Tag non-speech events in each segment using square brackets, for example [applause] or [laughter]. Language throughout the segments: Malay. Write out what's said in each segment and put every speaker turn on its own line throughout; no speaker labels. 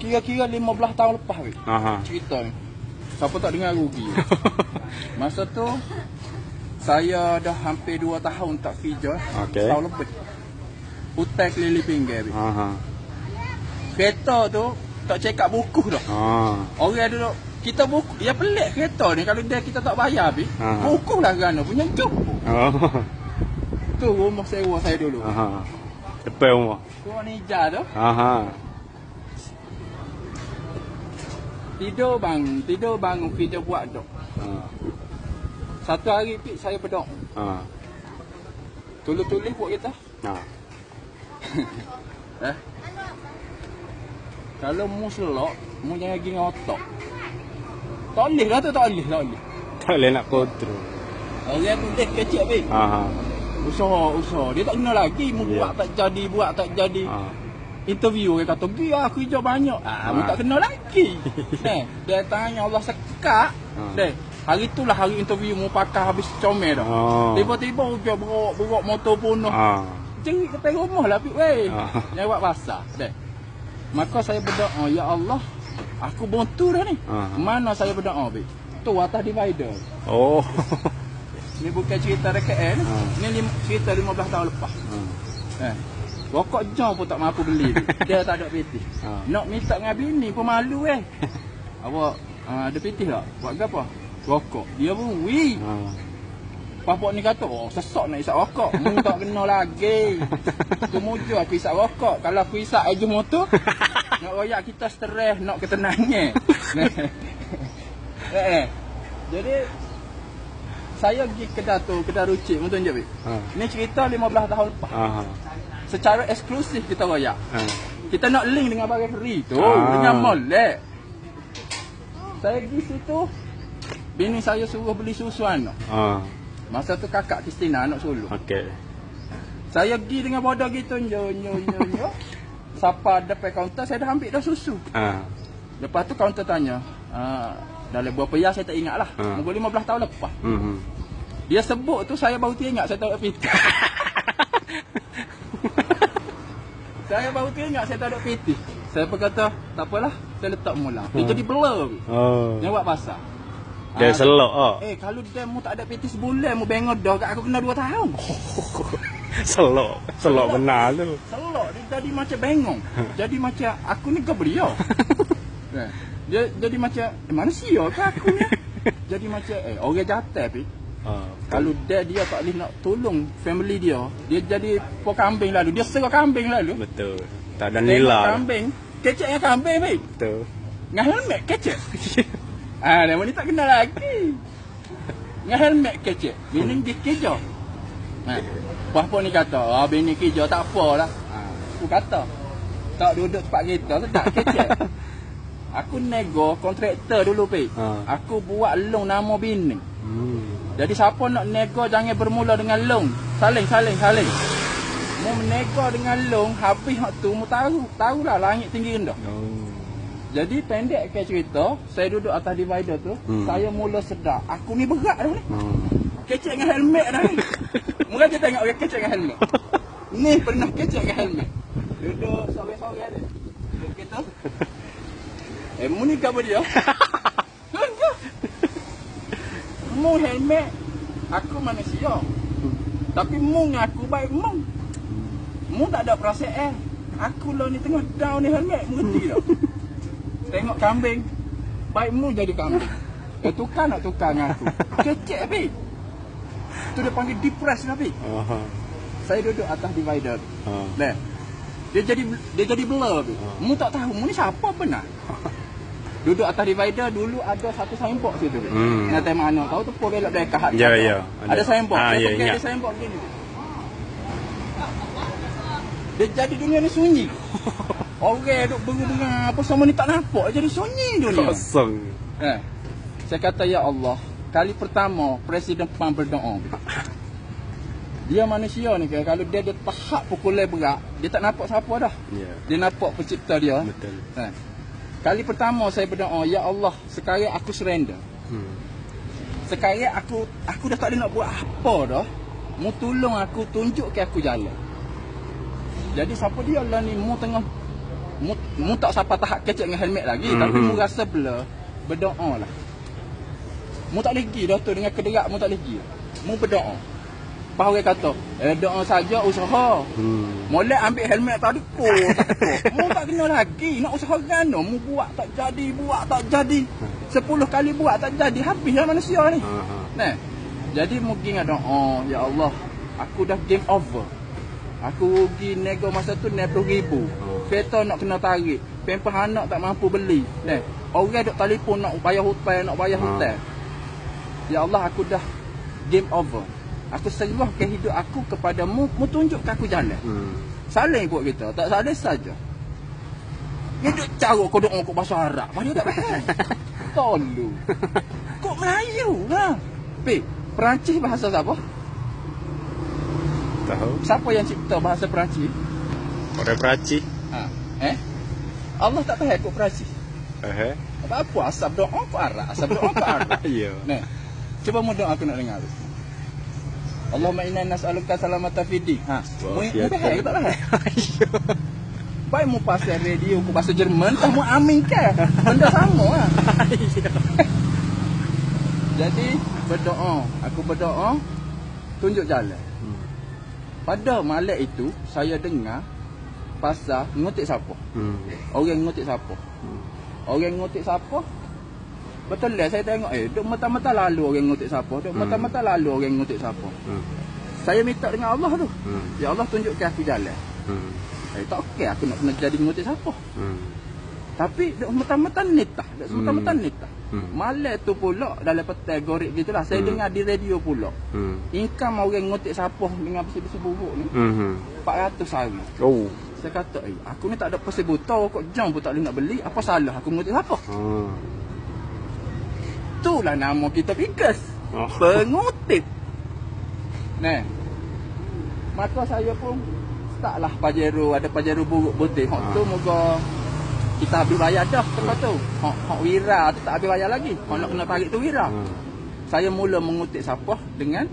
kira-kira 15 tahun lepas weh.
Aha.
Cerita ni. Siapa tak dengar rugi. [laughs] Masa tu saya dah hampir 2 tahun tak kerja.
Okey.
Tahun lebih. Hutang keliling pinggir. weh.
Aha.
Kereta tu tak up buku dah.
Ah.
Orang duduk kita buku ya pelik kereta ni kalau dia kita tak bayar bi
Ha.
buku lah kerana punya job
Oh.
tu rumah sewa saya dulu
Aha. Depan rumah.
rumah nija tu
Aha.
Tidur bang tidur bangun kerja buat dok
Ah.
satu hari pi saya bedok
Ah.
tulis-tulis buat kita
Ah. [laughs]
eh kalau mu selok mu jangan pergi dengan otak tak boleh lah tu tak boleh tak boleh
Tak boleh nak kontrol.
orang tulis kecil bi
Aha.
usaha usaha dia tak kena lagi mu
Ya.
buat tak jadi buat tak jadi
Ah.
Interview dia kata pergi lah kerja banyak ah,
Ah.
tak kena lagi Deh, [laughs] dia tanya Allah sekat
Ah.
Deh, hari itulah hari interview mu pakai habis comel dah
Oh.
tiba-tiba hujan berok berok motor punuh
Ah.
jerit ke rumah lah pik weh
Ah. [laughs]
lewat basah Deh. maka saya berdoa ya Allah aku buntu dah ni
Ah.
mana saya berdoa pik tu atas divider
Oh.
ni bukan cerita dekat eh ni.
Ah.
ni cerita 15 tahun lepas
Ah.
Eh. Rokok jom pun tak mampu beli. [laughs] Dia tak ada pitih.
Ha.
Nak minta dengan bini pun malu eh. [laughs] Awak uh, ada pitih tak? Buat ke apa? Rokok. Dia pun, wih.
Ah.
Papa ni kata, oh sesak nak isap rokok. Mu tak kena lagi. [laughs] Tu muju aku isap rokok. Kalau aku isap aja motor, nak royak kita stres, nak ketenangan. eh, eh. Jadi, saya pergi kedai tu, kedai rucik, mu tunjuk.
Ah.
Ni cerita 15 tahun lepas.
Aha.
Secara eksklusif kita royak.
Ah.
Kita nak link dengan barang free tu
Ah.
dengan molek. Saya pergi situ. Bini saya suruh beli susu anak.
Ah.
Masa tu kakak Kristina anak sulung.
Okey.
Saya pergi dengan bodoh gitu nyo nyo nyo [laughs] nyo. Siapa depan kaunter saya dah ambil dah susu.
Ah.
Lepas tu kaunter tanya, ah, dalam berapa ya saya tak ingat lah.
Ah.
Mungkin 15 tahun lepas.
Mhm.
Dia sebut tu saya baru teringat saya tak ada [laughs] saya baru teringat saya tak ada PT. Saya berkata, tak apalah, saya letak mula. Dia
Hmm.
jadi blur.
Oh.
Dia buat pasal.
Dia
Ah,
selok ah.
Eh, kalau dia mu tak ada PT sebulan, mu bengok dah kat aku kena 2 tahun. [laughs]
Selok. Selok benar tu.
Selok dia jadi macam bengong. [laughs] jadi macam aku ni ke. [laughs] Eh, dia jadi macam eh, manusia ke aku ni? jadi macam eh orang jatuh pi.
Ah.
Kalau dia dia tak boleh nak tolong family dia, dia jadi pok kambing lalu. Dia serah kambing lalu.
Betul. Tak ada nilai.
kambing. Kecek dengan kambing pi.
Betul.
Dengan helmet kecek. [laughs] ah, dia ni tak kenal lagi. Dengan helmet kecek. Bini dia kerja. Ha. Apa ni kata, ah bini kerja tak apalah. Ha. Aku kata, tak duduk tempat kereta sedap kecek. [laughs] Aku nego kontraktor dulu pi.
Ha.
Aku buat loan nama bini.
Hmm.
Jadi siapa nak nego jangan bermula dengan loan. Saling saling saling. Mu menego dengan loan habis hak tu mu tahu, tahulah langit tinggi rendah.
Oh.
Jadi pendek ke cerita, saya duduk atas divider tu,
Hmm.
saya mula sedar, aku ni berat dah ni.
Hmm.
Kecek dengan helmet dah ni. [laughs] Mula je tengok orang kecek dengan helmet. Ni pernah kecek dengan helmet. Duduk sore-sore ni. Duduk kita. Eh, mu ni apa dia? [laughs] Mu helmet, aku manusia. Tapi mu dengan aku baik mu. Mu tak ada perasaan. Aku lah ni tengah down ni helmet, mu ngerti tak? Tengok kambing. Baik mu jadi kambing. Eh tukar nak tukar dengan aku. Kecek habis. Tu dia panggil depress habis.
Aha.
Saya duduk atas divider. Nah. Dia jadi dia jadi blur habis.
Ah.
Mu tak tahu mu ni siapa benar. [laughs] Duduk atas divider dulu ada satu signboard situ.
Hmm.
Nak tengok mana tahu tu pun belok dari kahat.
Ya, ya,
Ada,
ada.
signboard. Saya
ya, ingat.
ada signboard gini. Dia jadi dunia ni sunyi. [laughs] Orang duk bengang apa semua ni tak nampak jadi sunyi dunia.
Kosong.
Eh, saya kata ya Allah, kali pertama Presiden PAN berdoa. Dia manusia ni kan, kalau dia dia tahap pukulan berat, dia tak nampak siapa dah.
Ya.
Dia nampak pencipta dia.
Betul.
Eh. Kali pertama saya berdoa, ya Allah, sekarang aku surrender.
Hmm.
Sekarang aku aku dah tak boleh nak buat apa dah. Mu tolong aku tunjuk ke aku jalan. Jadi siapa dia lah ni mu tengah Mu, mu tak sampai tahap kecek dengan helmet lagi
Mhm.
Tapi mu rasa bela Berdoa lah Mu tak pergi dah tu Dengan kederak mu tak pergi Mu berdoa Lepas orang kata Eh doa saja usaha
Hmm.
Molek ambil helmet tadi ko tak tekuk. [laughs] Mu tak kena lagi Nak usaha gana Mu buat tak jadi Buat tak jadi Sepuluh kali buat tak jadi Habis lah manusia ni
Aha.
Nah, jadi mungkin ada oh ya Allah, aku dah game over. Aku rugi nego masa tu 90 ribu.
Oh.
Kereta nak kena tarik. Pempah anak tak mampu beli. Nah, orang duk telefon nak bayar hutang, nak bayar hutang. Ya Allah, aku dah game over. Aku serahkan hidup aku kepadamu, mu tunjukkan aku jalan.
Hmm.
Saling buat kita, tak saling saja. Dia duk cara kau duk ngokok bahasa Arab. Padahal tak faham. Tolu. Kok Melayu lah. Pi, Perancis bahasa siapa?
Tahu.
Siapa yang cipta bahasa Perancis?
Orang Perancis.
Ha. Eh? Allah tak tahu kok Perancis.
Eh.
Apa apa asal doa kok Arab, asal doa kok Arab. [laughs]
Ya.
Nah, cuba mu doa aku nak dengar. Allahumma inna nas'aluka salamata fidi. Ha. Mu bahaya ke tak bahaya?
Ya.
Baik mu pasal radio ku bahasa Jerman, tak mu amin ke? Benda sama lah. [laughs] Jadi berdoa, aku berdoa tunjuk jalan.
Hmm.
Pada malam itu saya dengar pasal ngotik siapa.
Hmm.
Orang ngotik siapa.
Hmm.
Orang ngotik siapa? Betul lah saya tengok eh duk mata-mata lalu orang ngotik siapa, duk
Hmm.
mata-mata lalu orang ngotik siapa.
Hmm.
Saya minta dengan Allah tu.
Hmm.
Ya Allah tunjukkan aku jalan.
Hmm.
Eh tak okey aku nak kena jadi ngotik siapa.
Hmm.
Tapi duk mata-mata nitah, duk semata-mata
Hmm.
nitah.
Hmm.
Malam tu pula dalam petai gorek gitulah saya
Hmm.
dengar di radio pula.
Hmm.
Income orang ngotik sapoh dengan besi-besi buruk ni
Hmm.
400 hari.
Oh.
Saya kata, eh, aku ni tak ada pasal botol kok jam pun tak boleh nak beli. Apa salah aku ngotik sapoh?
Ah.
Itulah nama kita Pikas.
Oh.
Pengutip. Nah. Maka saya pun startlah Pajero, ada Pajero buruk putih. Hak
Ah.
tu moga kita habis bayar dah tempat tu. Hak hak wira tu tak habis bayar lagi. Hak nak kena tarik tu wira.
Ah.
Saya mula mengutip sapah dengan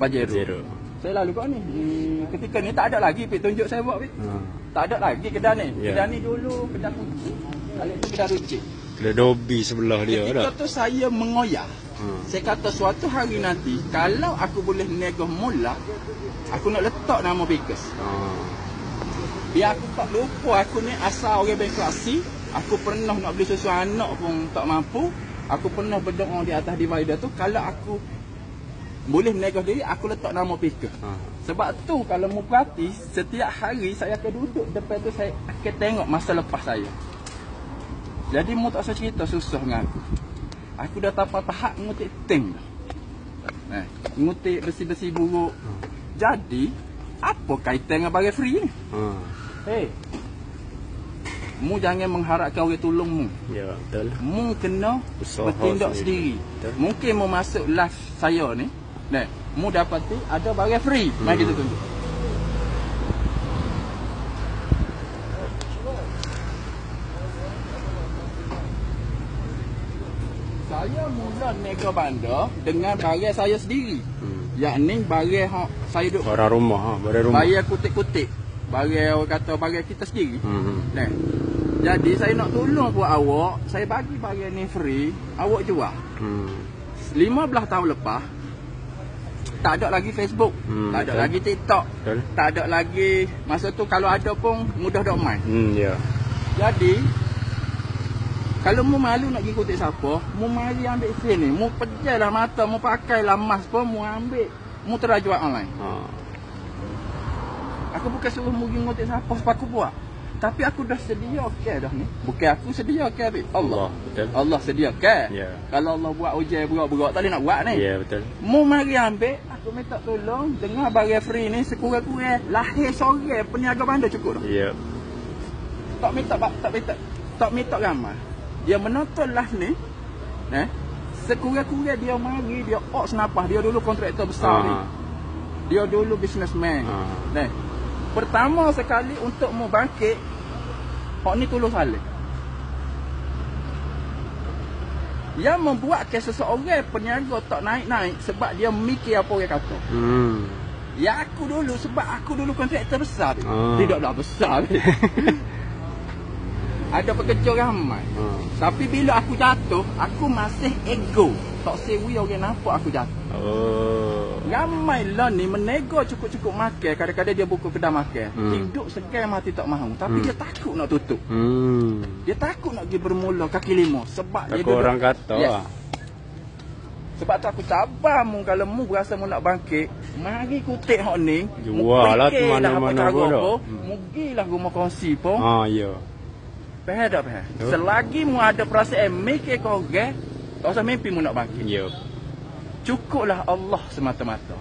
Pajero.
Zero.
Saya lalu kat ni. Hmm, Ketika ni tak ada lagi pik tunjuk saya buat pik.
Ah.
Tak ada lagi kedai ni.
Ya.
Kedai ni dulu kedai kunci. Kali tu kedai runcit.
Ada dobi sebelah dia
Ketika
dah.
tu saya mengoyak.
Hmm.
Saya kata suatu hari nanti kalau aku boleh nego mula aku nak letak nama Biggest.
Ah.
Biar aku tak lupa aku ni asal orang berkelasi. Aku pernah nak beli susu anak pun tak mampu. Aku pernah berdoa di atas divider tu kalau aku boleh nego diri aku letak nama Biggest.
Ah.
Sebab tu kalau mu perhati setiap hari saya akan duduk depan tu saya akan tengok masa lepas saya. Jadi mu tak usah cerita susah dengan aku. Aku dah tapak tahap ngutik ting dah. Eh, ngutik besi-besi buruk. Jadi, apa kaitan dengan barang free ni?
Ah.
Hei. Mu jangan mengharapkan orang tolong mu.
Ya, betul.
Mu kena
Usaha
bertindak
sendiri.
sendiri.
Betul.
Mungkin mu masuk live saya ni. Nah, mu dapati ada barang free. Mari
Hmm.
kita tunjuk. Saya mula nego bandar dengan barang saya sendiri.
Hmm.
Yakni barang hak saya duk
Barang rumah ha, barang rumah.
bayar kutik-kutik. Barang orang kata barang kita sendiri.
Hmm.
Nah. Jadi saya nak tolong buat awak, saya bagi barang ni free, awak jual.
Hmm.
15 tahun lepas tak ada lagi Facebook,
Hmm,
tak ada
betul.
lagi TikTok,
Betul.
tak ada lagi masa tu kalau ada pun mudah dok main.
Hmm, ya.
Jadi kalau mu malu nak pergi kutip siapa, mu mari ambil sini, mu pejamlah mata, mu pakailah mask pun, mu ambil, mu terus jual online.
Ha.
Aku bukan suruh mu pergi ngutip siapa sebab aku buat. Tapi aku dah sedia okey dah ni. Bukan aku sedia okay, Allah.
Allah, betul.
Allah sedia okey.
Ya.
Kalau Allah buat ujian berat-berat tak boleh nak buat ni.
Ya, betul.
Mu mari ambil, aku minta tolong dengar barang free ni sekurang-kurang lahir sore peniaga bandar cukup dah.
Ya.
Tak minta tak, tak minta tak minta ramai. Dia menonton lah ni. Eh? Sekurang-kurang dia mari dia ok senapah. Dia dulu kontraktor besar ni.
Ha.
Dia dulu businessman.
Ha.
Nah, pertama sekali untuk mau bangkit, hak ni tolong salih. Yang membuatkan seseorang peniaga tak naik-naik sebab dia mikir apa orang kata.
Hmm.
Ya aku dulu sebab aku dulu kontraktor besar.
Ah.
Tidaklah besar. [laughs] Ada pekerja ramai.
Ha.
Tapi bila aku jatuh, aku masih ego. Tak sewi orang nampak aku jatuh.
Oh.
Ramai lah ni menego cukup-cukup makan. Kadang-kadang dia buka kedai makan.
Hmm.
Hidup segan mati tak mahu. Tapi
Hmm.
dia takut nak tutup.
Hmm.
Dia takut nak pergi bermula kaki lima. Sebab dia
Aku
duduk-
orang kata
Yes.
lah.
Sebab tu aku cabar mu kalau mu berasa mu nak bangkit, mari kutip hok ni.
Jual lah tu mana-mana
cara
pun Hmm.
Mu gilah rumah kongsi pun.
Ha, ya.
Faham tak faham?
Betul.
Selagi mu ada perasaan mikir kau tak usah mimpi mu nak bangkit.
Ya.
Cukuplah Allah semata-mata.